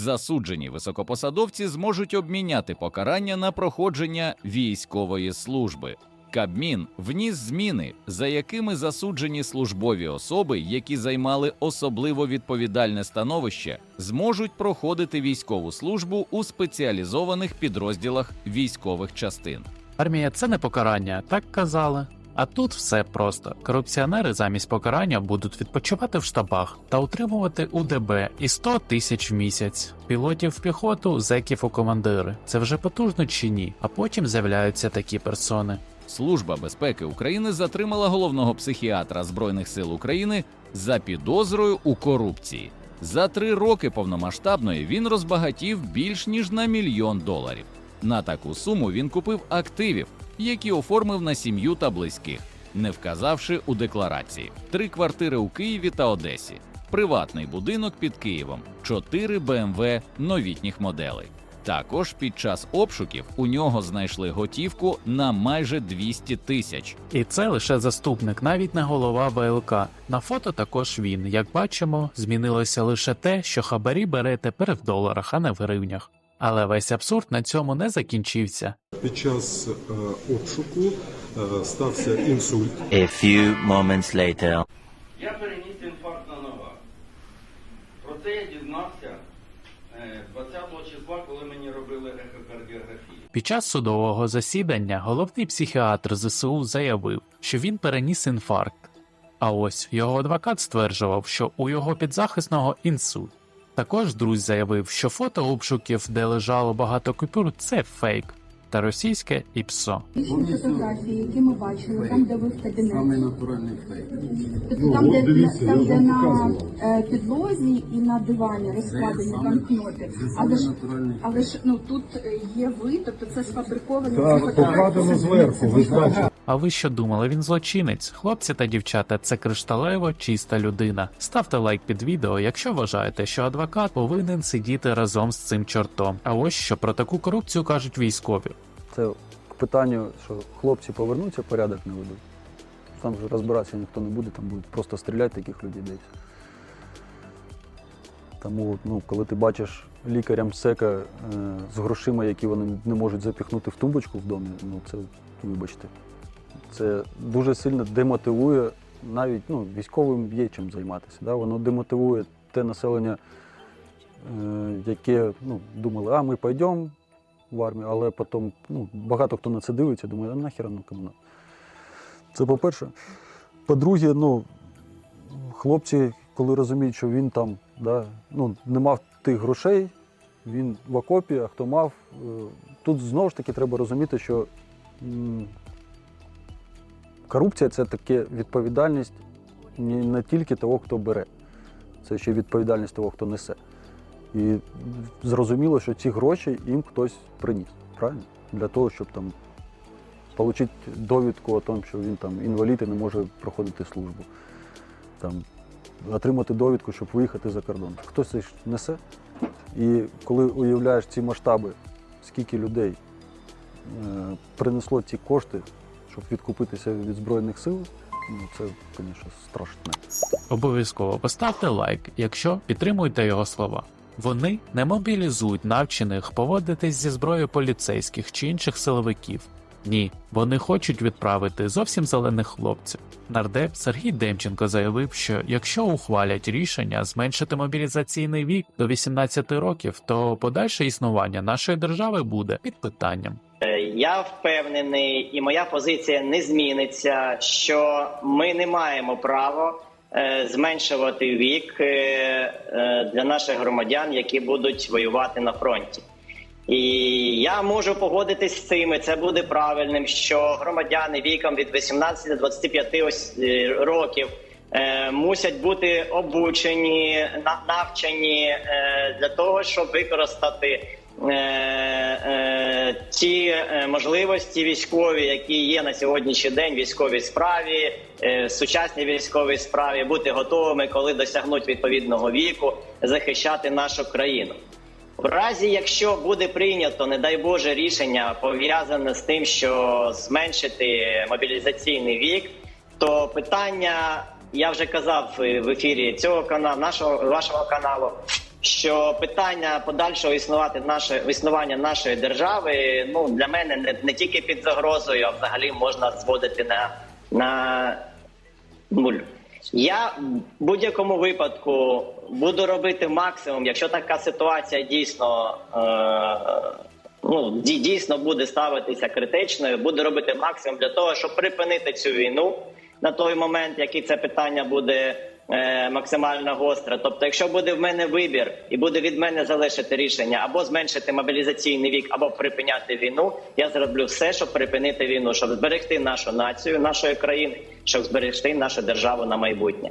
Засуджені високопосадовці зможуть обміняти покарання на проходження військової служби. Кабмін вніс зміни, за якими засуджені службові особи, які займали особливо відповідальне становище, зможуть проходити військову службу у спеціалізованих підрозділах військових частин. Армія це не покарання, так казали. А тут все просто. Корупціонери замість покарання будуть відпочивати в штабах та утримувати УДБ і 100 тисяч в місяць. Пілотів в піхоту, зеків у командири. Це вже потужно чи ні? А потім з'являються такі персони. Служба безпеки України затримала головного психіатра Збройних сил України за підозрою у корупції. За три роки повномасштабної він розбагатів більш ніж на мільйон доларів. На таку суму він купив активів, які оформив на сім'ю та близьких, не вказавши у декларації три квартири у Києві та Одесі, приватний будинок під Києвом, чотири БМВ новітніх моделей. Також під час обшуків у нього знайшли готівку на майже 200 тисяч. І це лише заступник, навіть не голова ВЛК. На фото також він. Як бачимо, змінилося лише те, що хабарі бере тепер в доларах, а не в гривнях. Але весь абсурд на цьому не закінчився. Під час е, обшуку е, стався інсульт. A few moments later. Я переніс інфаркт на ногах. Про це я дізнався е, 20 числа, коли мені робили ехокардіографію. Під час судового засідання головний психіатр ЗСУ заявив, що він переніс інфаркт. А ось його адвокат стверджував, що у його підзахисного інсульт. Також друзь заявив, що фото обшуків, де лежало багато купюр, це фейк та російське ІПСО. Інші фотографії, які ми бачили, там, де ви в кабінеті. Натуральний фейк. Тобто там, де, там, де на е, підлозі і на дивані розкладені банкноти. Але ж, але ж ну, тут е, є ви, тобто це сфабриковані ці Так, фотографії. покладено зверху, ви ж бачите. А ви що думали, він злочинець? Хлопці та дівчата, це кришталево чиста людина. Ставте лайк під відео, якщо вважаєте, що адвокат повинен сидіти разом з цим чортом. А ось що про таку корупцію кажуть військові. Це к питанню, що хлопці повернуться, порядок не ведуть. Там вже розбиратися ніхто не буде, там будуть просто стріляти таких людей десь. Тому, ну, коли ти бачиш лікарям сека е, з грошима, які вони не можуть запіхнути в тумбочку в домі, ну це вибачте. Це дуже сильно демотивує навіть ну, військовим є чим займатися. Да? Воно демотивує те населення, е, яке ну, думали, а ми пойдемо в армію, але потім ну, багато хто на це дивиться, думає, а нахера ну кому? Це по-перше. По-друге, ну, хлопці, коли розуміють, що він там да, ну, не мав тих грошей, він в окопі, а хто мав. е, Тут знову ж таки треба розуміти, що корупція це таке відповідальність не, тільки того, хто бере, це ще відповідальність того, хто несе. І зрозуміло, що ці гроші їм хтось приніс, правильно? Для того, щоб там отримати довідку о тому, що він там інвалід і не може проходити службу. Там, отримати довідку, щоб виїхати за кордон. Хтось це ж несе. І коли уявляєш ці масштаби, скільки людей е, принесло ці кошти, щоб відкупитися від Збройних сил, ну це, звісно, страшне. Обов'язково поставте лайк, якщо підтримуєте його слова. Вони не мобілізують навчених поводитись зі зброєю поліцейських чи інших силовиків. Ні, вони хочуть відправити зовсім зелених хлопців. Нардеп Сергій Демченко заявив, що якщо ухвалять рішення зменшити мобілізаційний вік до 18 років, то подальше існування нашої держави буде під питанням. Я впевнений, і моя позиція не зміниться, що ми не маємо права е, зменшувати вік е, е, для наших громадян, які будуть воювати на фронті. І я можу погодитись з цим, і це буде правильним, що громадяни віком від 18 до 25 ось, е, років е, мусять бути обучені, навчені е, для того, щоб використати е, е, ті е, можливості військові, які є на сьогоднішній день в військовій справі, е, сучасній військовій справі, бути готовими, коли досягнуть відповідного віку, захищати нашу країну. В разі, якщо буде прийнято, не дай Боже, рішення пов'язане з тим, що зменшити мобілізаційний вік, то питання я вже казав в ефірі цього каналу, нашого вашого каналу. що питання подальшого існувати наше існування нашої держави ну для мене не, не тільки під загрозою, а взагалі можна зводити на, на нуль. Я в будь-якому випадку буду робити максимум, якщо така ситуація дійсно. Е- Ну, дійсно буде ставитися критичною, буду робити максимум для того, щоб припинити цю війну на той момент, який це питання буде е, максимально гостре. Тобто, якщо буде в мене вибір і буде від мене залишити рішення або зменшити мобілізаційний вік, або припиняти війну, я зроблю все, щоб припинити війну, щоб зберегти нашу націю, нашої країни, щоб зберегти нашу державу на майбутнє.